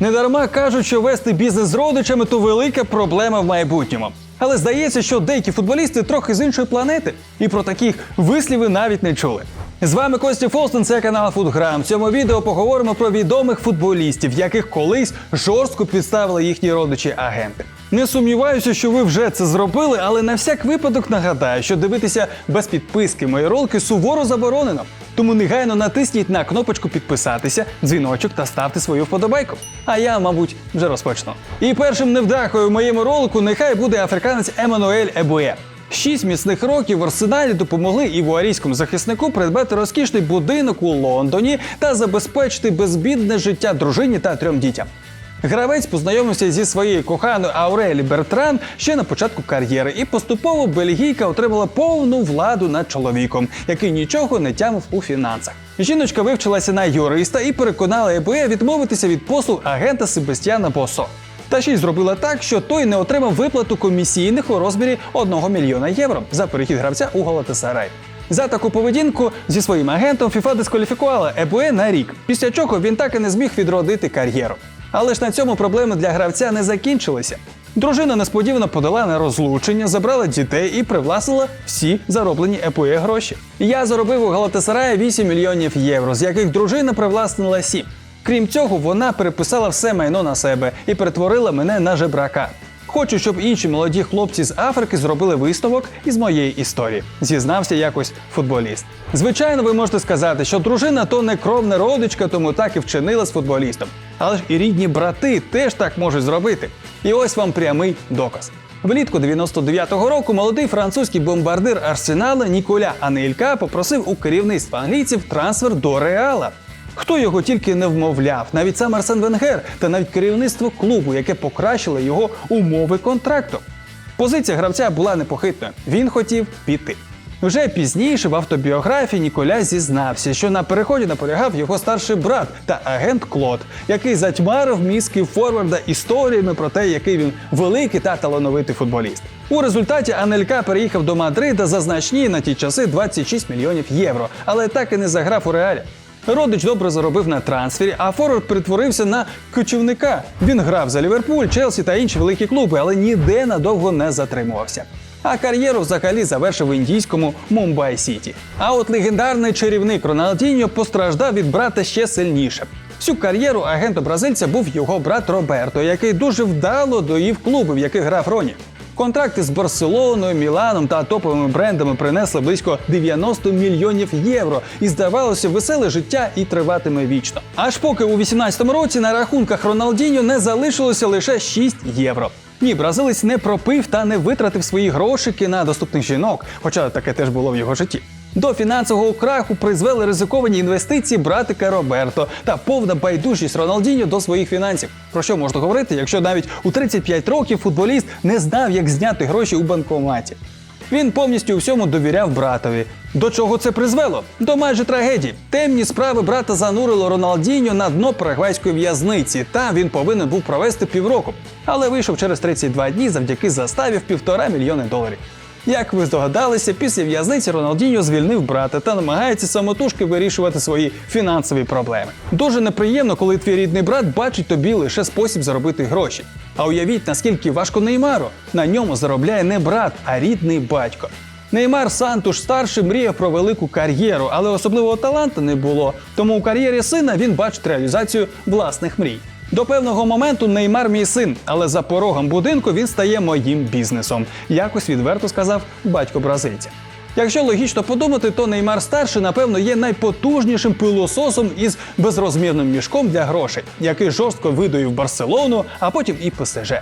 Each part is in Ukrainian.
Недарма кажуть, що вести бізнес з родичами то велика проблема в майбутньому. Але здається, що деякі футболісти трохи з іншої планети, і про таких вислів навіть не чули. З вами Костя Фолстон, це канал Футграм. В цьому відео поговоримо про відомих футболістів, яких колись жорстко підставили їхні родичі-агенти. Не сумніваюся, що ви вже це зробили, але на всяк випадок нагадаю, що дивитися без підписки мої ролики суворо заборонено. Тому негайно натисніть на кнопочку підписатися, дзвіночок та ставте свою вподобайку. А я, мабуть, вже розпочну. І першим невдахою в моєму ролику нехай буде африканець Еммануель Ебує. Шість міцних років в арсеналі допомогли івуарійському захиснику придбати розкішний будинок у Лондоні та забезпечити безбідне життя дружині та трьом дітям. Гравець познайомився зі своєю коханою Аурелі Бертран ще на початку кар'єри, і поступово бельгійка отримала повну владу над чоловіком, який нічого не тямив у фінансах. Жіночка вивчилася на юриста і переконала ЕБЕ відмовитися від послуг агента Себастьяна Босо. Та ще й зробила так, що той не отримав виплату комісійних у розмірі 1 мільйона євро за перехід гравця у Галатасарай. За таку поведінку зі своїм агентом FIFA дискваліфікувала Ебуе на рік, після чого він так і не зміг відродити кар'єру. Але ж на цьому проблеми для гравця не закінчилися. Дружина несподівано подала на розлучення, забрала дітей і привласнила всі зароблені епує гроші. Я заробив у Галатасарая 8 мільйонів євро, з яких дружина привласнила 7. Крім цього, вона переписала все майно на себе і перетворила мене на жебрака. Хочу, щоб інші молоді хлопці з Африки зробили висновок із моєї історії. Зізнався якось футболіст. Звичайно, ви можете сказати, що дружина то не кровна родичка, тому так і вчинила з футболістом. Але ж і рідні брати теж так можуть зробити. І ось вам прямий доказ. Влітку 99-го року молодий французький бомбардир Арсенала Ніколя Анелька попросив у керівництва англійців трансфер до Реала. Хто його тільки не вмовляв, навіть сам Арсен Венгер та навіть керівництво клубу, яке покращило його умови контракту. Позиція гравця була непохитною. Він хотів піти. Вже пізніше в автобіографії Ніколя зізнався, що на переході наполягав його старший брат та агент Клод, який затьмарив мізки Форварда історіями про те, який він великий та талановитий футболіст. У результаті Анелька переїхав до Мадрида за значні на ті часи 26 мільйонів євро, але так і не заграв у реалі. Родич добре заробив на трансфері, а Форвард перетворився на кочівника. Він грав за Ліверпуль, Челсі та інші великі клуби, але ніде надовго не затримувався. А кар'єру взагалі завершив в індійському Мумбай Сіті. А от легендарний чарівник Роналдіньо постраждав від брата ще сильніше. Всю кар'єру агенту бразильця був його брат Роберто, який дуже вдало доїв клуби, в яких грав Роні. Контракти з Барселоною, Міланом та топовими брендами принесли близько 90 мільйонів євро, і здавалося, веселе життя і триватиме вічно. Аж поки у 18-му році на рахунках Роналдіньо не залишилося лише 6 євро. Ні, бразилець не пропив та не витратив свої грошики на доступних жінок, хоча таке теж було в його житті. До фінансового краху призвели ризиковані інвестиції братика Роберто та повна байдужість Роналдіньо до своїх фінансів. Про що можна говорити, якщо навіть у 35 років футболіст не знав, як зняти гроші у банкоматі? Він повністю у всьому довіряв братові. До чого це призвело? До майже трагедії. Темні справи брата занурило Роналдіньо на дно парагвайської в'язниці, та він повинен був провести півроку. Але вийшов через 32 дні завдяки заставі в півтора мільйони доларів. Як ви здогадалися, після в'язниці Роналдіньо звільнив брата та намагається самотужки вирішувати свої фінансові проблеми. Дуже неприємно, коли твій рідний брат бачить тобі лише спосіб заробити гроші. А уявіть, наскільки важко Неймару. На ньому заробляє не брат, а рідний батько. Неймар Сантуш старший мріяв про велику кар'єру, але особливого таланту не було. Тому у кар'єрі сина він бачить реалізацію власних мрій. До певного моменту Неймар мій син, але за порогом будинку він стає моїм бізнесом. Якось відверто сказав батько бразильця. Якщо логічно подумати, то Неймар старший, напевно, є найпотужнішим пилососом із безрозмірним мішком для грошей, який жорстко видоїв Барселону, а потім і ПСЖ.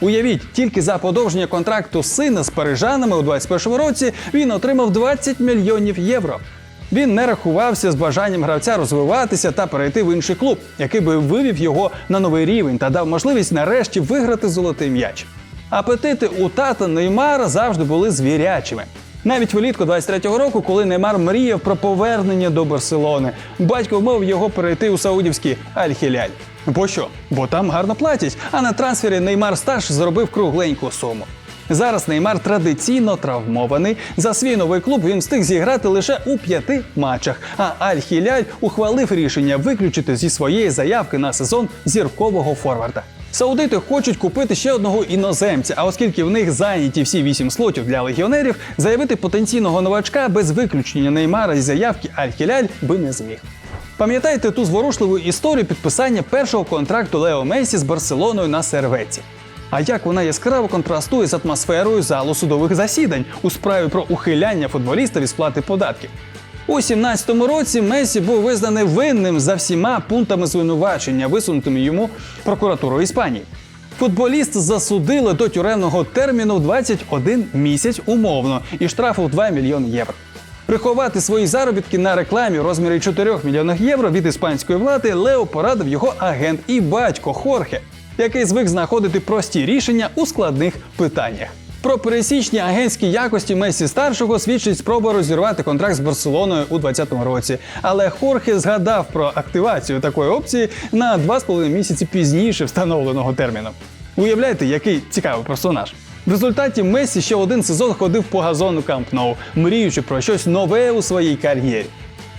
Уявіть, тільки за подовження контракту сина з парижанами у 21-му році він отримав 20 мільйонів євро. Він не рахувався з бажанням гравця розвиватися та перейти в інший клуб, який би вивів його на новий рівень та дав можливість нарешті виграти золотий м'яч. Апетити у тата Неймара завжди були звірячими. Навіть влітку 23-го року, коли Неймар мріяв про повернення до Барселони, батько вмовив його перейти у саудівський Аль-Хіляль. Бо що? Бо там гарно платять, а на трансфері Неймар старший заробив кругленьку суму. Зараз Неймар традиційно травмований. За свій новий клуб він встиг зіграти лише у п'яти матчах. А Аль-Хіляль ухвалив рішення виключити зі своєї заявки на сезон зіркового форварда. Саудити хочуть купити ще одного іноземця, а оскільки в них зайняті всі вісім слотів для легіонерів, заявити потенційного новачка без виключення Неймара із заявки Аль-Хіляль би не зміг. Пам'ятаєте ту зворушливу історію підписання першого контракту Лео Мейсі з Барселоною на серветці? А як вона яскраво контрастує з атмосферою залу судових засідань у справі про ухиляння футболіста від сплати податків? У 17-му році Месі був визнаний винним за всіма пунктами звинувачення, висунутими йому прокуратурою Іспанії. Футболіст засудили до тюремного терміну 21 місяць умовно і штрафу в 2 мільйони євро. Приховати свої заробітки на рекламі розмірі 4 мільйонів євро від іспанської влади Лео порадив його агент і батько Хорхе, який звик знаходити прості рішення у складних питаннях. Про пересічні агентські якості Месі старшого свідчить спроба розірвати контракт з Барселоною у 2020 році. Але Хорхе згадав про активацію такої опції на 2,5 місяці пізніше встановленого терміну. Уявляєте, який цікавий персонаж. В результаті Месі ще один сезон ходив по газону Камп Ноу, мріючи про щось нове у своїй кар'єрі.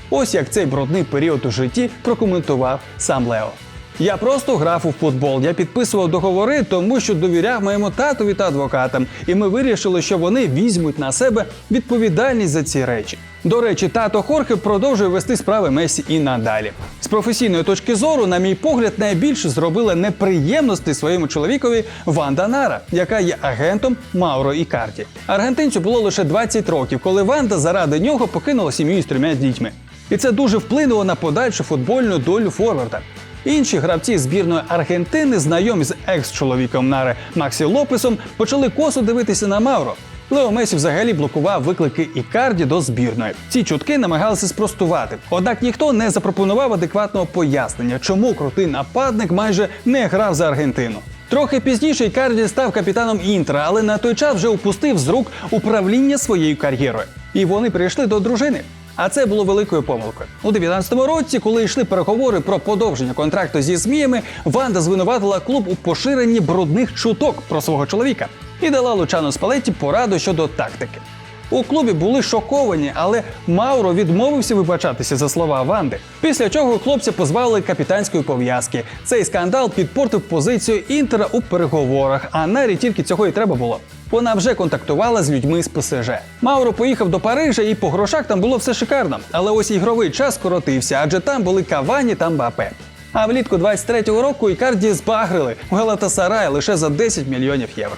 Ось як цей брудний період у житті прокоментував сам Лео. Я просто грав у футбол. Я підписував договори, тому що довіряв моєму татові та адвокатам, і ми вирішили, що вони візьмуть на себе відповідальність за ці речі. До речі, тато Хорхе продовжує вести справи Месі і надалі. З професійної точки зору, на мій погляд, найбільше зробила неприємності своєму чоловікові Ванда Нара, яка є агентом Мауро Ікарді. Аргентинцю було лише 20 років, коли Ванда заради нього покинула сім'ю з трьома дітьми. І це дуже вплинуло на подальшу футбольну долю форварда. Інші гравці збірної Аргентини, знайомі з екс-чоловіком Нари Максі Лопесом, почали косо дивитися на Мауро. Лео Месі взагалі блокував виклики Ікарді до збірної. Ці чутки намагалися спростувати. Однак ніхто не запропонував адекватного пояснення, чому крутий нападник майже не грав за Аргентину. Трохи пізніше Ікарді став капітаном Інтера, але на той час вже упустив з рук управління своєю кар'єрою. І вони прийшли до дружини. А це було великою помилкою. У 19-му році, коли йшли переговори про подовження контракту зі зміями, Ванда звинуватила клуб у поширенні брудних чуток про свого чоловіка і дала Лучано Спалетті пораду щодо тактики. У клубі були шоковані, але Мауро відмовився вибачатися за слова Ванди. Після чого хлопця позбавили капітанської пов'язки. Цей скандал підпортив позицію Інтера у переговорах, а Нарі тільки цього і треба було. Вона вже контактувала з людьми з ПСЖ. Мауро поїхав до Парижа, і по грошах там було все шикарно. Але ось ігровий час скоротився, адже там були Кавані та Мбапе. А влітку 23-го року Ікарді збагрили в Галатасарай лише за 10 мільйонів євро.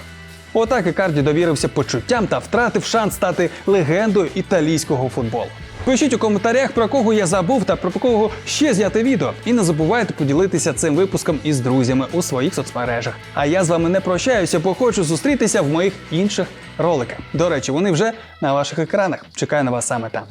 Отак Ікарді довірився почуттям та втратив шанс стати легендою італійського футболу. Пишіть у коментарях, про кого я забув та про кого ще зняти відео. І не забувайте поділитися цим випуском із друзями у своїх соцмережах. А я з вами не прощаюся, бо хочу зустрітися в моїх інших роликах. До речі, вони вже на ваших екранах. Чекаю на вас саме там.